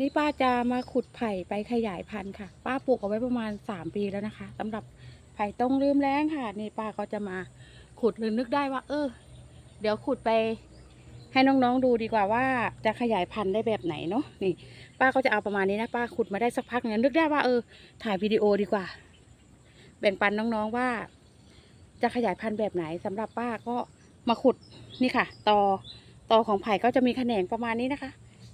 นี้ป้าจะมาขุดไผ่ไปขยายพันธุ์ค่ะ ป้าปลูกเอาไว้ประมาณสามปีแล้วนะคะสำหรับไผ่ต้งลืมแรงค่ะ นี่ป้าก็จะมาขุดหรือนึกได้ว่า เออ เดี๋ยวขุดไปให้น้องๆดูดีกว่าว่าจะขยายพันธุ์ได้แบบไหนเนาะนี่ ป้าก็จะเอาประมาณนี้นะป้าขุดมาได้สักพักนึงนึกได้ว่าเออ ถ่ายวิดีโอดีกว่า แบ่งปันน้องๆว่า จะขยายพันธุ์แบบไหนสำหรับป้าก็มาขุดนี่ค่ะตอตอของไผ่ก็จะมีแขนงประมาณนี้นะคะ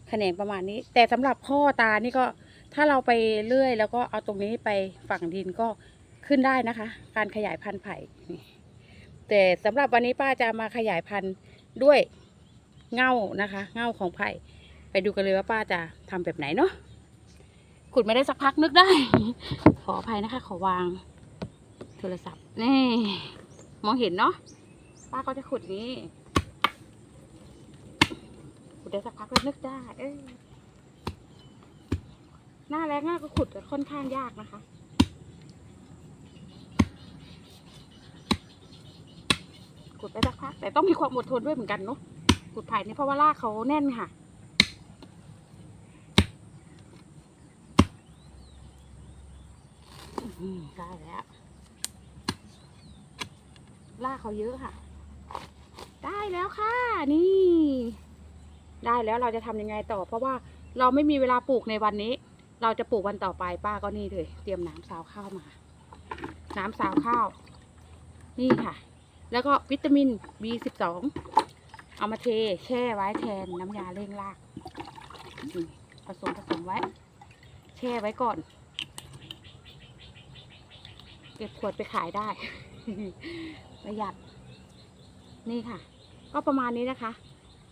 แขนงประมาณนี้ แต่สำหรับข้อตานี่ก็ถ้าเราไปเลื่อย แล้วก็เอาตรงนี้ไปฝังดินก็ขึ้นได้นะคะ การขยายพันธุ์ไผ่แต่สำหรับวันนี้ป้าจะมาขยายพันธุ์ด้วยเง่านะคะ เง่าของไผ่ไปดูกันเลยว่าป้าจะทำแบบไหนเนาะขุดไม่ได้สักพักนึกได้ ขออภัยนะคะ ขอวาง โทรศัพท์นี่ มองเห็นเนาะป้าก็จะขุดนี้ ขุดได้สักพักแล้วนึกได้เอ้ยหน้าแรงหน้าก็ขุดก็ค่อนข้างยากนะคะขุดไปสักพักแต่ต้องมีความอดทนด้วยเหมือนกันเนาะขุดไผ่เนี่ยเพราะว่ารากเขาแน่นค่ะได้แล้วลากเขาเยอะค่ะ ได้แล้วค่ะ นี่ ได้แล้วเราจะทำยังไงต่อ เพราะว่าเราไม่มีเวลาปลูกในวันนี้ เราจะปลูกวันต่อไปป้าก็นี่เลย เตรียมน้ำสาวข้าวมา น้ำสาวข้าว นี่ค่ะ แล้วก็วิตามิน B12 เอามาเทแช่ไว้แทนน้ำยาเร่งรากผสมผสมไว้ แช่ไว้ก่อน เก็บขวดไปขายได้ประหยัดนี่ค่ะ ก็ประมาณนี้นะคะ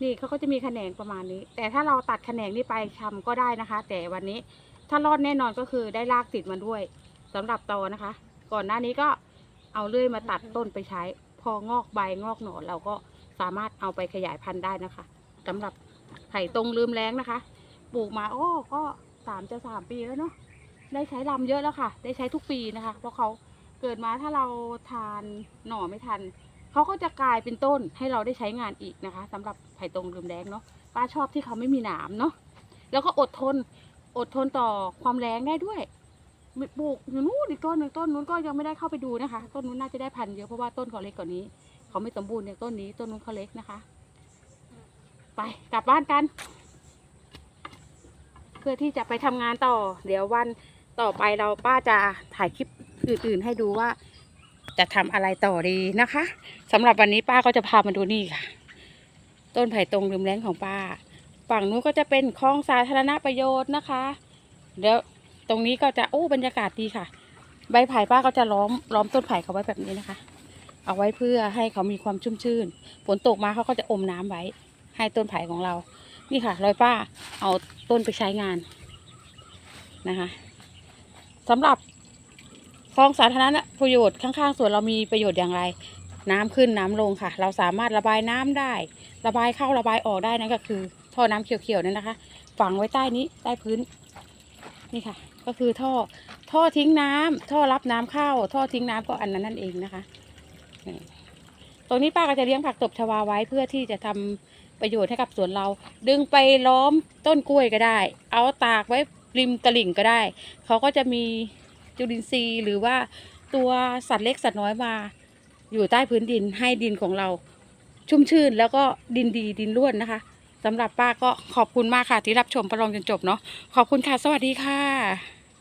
นี่เขาก็จะมีแขนงประมาณนี้ แต่ถ้าเราตัดแขนงนี้ไปทำก็ได้นะคะ แต่วันนี้ถ้ารอดแน่นอนก็คือได้รากติดมาด้วยสำหรับตอนะคะ ก่อนหน้านี้ก็เอาเลื่อยมาตัดต้นไปใช้ พองอกใบงอกหนอนเราก็สามารถเอาไปขยายพันธุ์ได้นะคะสำหรับไผ่ตรงลืมแรงนะคะปลูกมาโอ้ก็สามจะสามปีแล้วเนาะได้ใช้ลำเยอะแล้วค่ะ ได้ใช้ทุกปีนะคะ เพราะเขาเกิดมาถ้าเราทานหน่อไม่ทัน เขาก็จะกลายเป็นต้นให้เราได้ใช้งานอีกนะคะสำหรับไผ่ตรงลืมแรงเนาะป้าชอบที่เขาไม่มีหนามเนาะแล้วก็อดทนอดทนต่อความแรงได้ด้วยปลูกอยู่นู้นอีกต้นหนึ่งต้นนู้นก็ยังไม่ได้เข้าไปดูนะคะ ต้นนู้นน่าจะได้พันธุ์เยอะเพราะว่าต้นเขาเล็กกว่านี้ เขาไม่สมบูรณ์อย่างต้นนี้ ต้นนู้นเขาเล็กนะคะ ไปกลับบ้านกัน เพื่อที่จะไปทำงานต่อ เดี๋ยววันต่อไปเราป้าจะถ่ายคลิปอื่น ๆ ให้ดูว่า จะทำอะไรต่อดีนะคะสำหรับวันนี้ป้าก็จะพามาดูนี่ค่ะ ต้นไผ่ตรงริมแรงของป้า ฝั่งนู้นก็จะเป็นคลองสาธารณประโยชน์นะคะเดี๋ยวตรงนี้ก็จะโอ้บรรยากาศดีค่ะ ใบไผ่ป้าก็จะล้อมล้อมต้นไผ่เขาไว้แบบนี้นะคะ เอาไว้เพื่อให้เขามีความชุ่มชื่นฝนตกมาเขาก็จะอมน้ำไว้ ให้ต้นไผ่ของเรา นี่ค่ะรอยป้าเอาต้นไปใช้งานนะคะสำหรับ คลองสาธารณประโยชน์ข้างๆสวนเรามีประโยชน์อย่างไร น้ำขึ้นน้ำลงค่ะ เราสามารถระบายน้ำได้ ระบายเข้าระบายออกได้นั่นก็คือ ท่อน้ำเขียวๆนั่นนะคะ ฝังไว้ใต้นี้ใต้พื้นนี่ค่ะ ก็คือท่อท่อทิ้งน้ำท่อรับน้ำเข้า ท่อทิ้งน้ำก็อันนั้นนั่นเองนะคะตรงนี้ป้าก็จะเลี้ยงผักตบชวาไว้เพื่อที่จะทำประโยชน์ให้กับสวนเรา ดึงไปล้อมต้นกล้วยก็ได้ เอาตากไว้ริมตลิ่งก็ได้ เขาก็จะมี จุลินทรีย์หรือว่าตัวสัตว์เล็กสัตว์น้อยมา อยู่ใต้พื้นดินให้ดินของเรา ชุ่มชื่นแล้วก็ดินดีดินร่วนนะคะสำหรับป้าก็ขอบคุณมากค่ะที่รับชมประลองจนจบเนาะขอบคุณค่ะ สวัสดีค่ะ